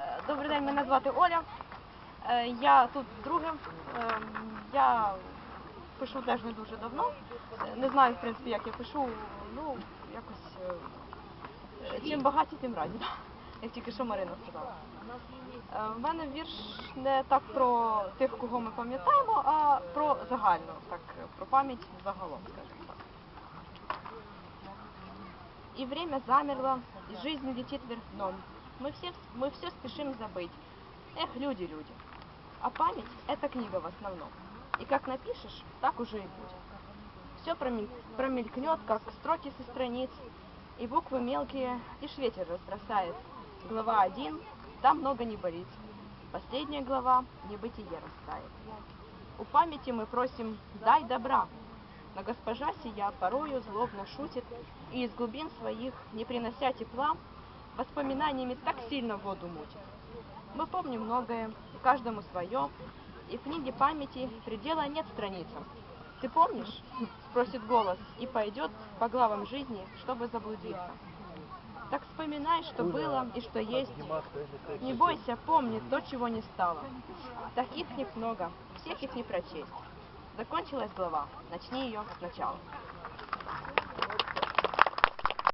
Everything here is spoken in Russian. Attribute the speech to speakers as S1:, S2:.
S1: Е, Добрий день, мене звати Оля. Е, Я тут вдруге. Е, Я пишу теж не дуже давно. Не знаю, в принципі, як я пишу. Ну, якось чим багаті, тим раді. Як тільки що Марина сказала. В мене вірш не так про тих, кого ми пам'ятаємо, а про загальну, так, про пам'ять загалом, скажімо так. И время замерло, и жизнь летит вверх дном. Мы все, мы все спешим забыть. Эх, люди, люди. А память — это книга в основном. И как напишешь, так уже и будет. Все промелькнет, как строки со страниц, и буквы мелкие лишь ветер разбросает. Глава 1, там много не болит. Последняя глава небытие растает. У памяти мы просим «дай добра», но госпожа сия порою злобно шутит и из глубин своих, не принося тепла, воспоминаниями так сильно воду мутит. Мы помним многое, каждому свое, и в книге памяти предела нет страницам. Ты помнишь? Спросит голос и пойдет по главам жизни, чтобы заблудиться. Так вспоминай, что было и что есть. Не бойся, помни то, чего не стало. Таких книг много, всех их не прочесть. Закончилась глава, начни ее сначала.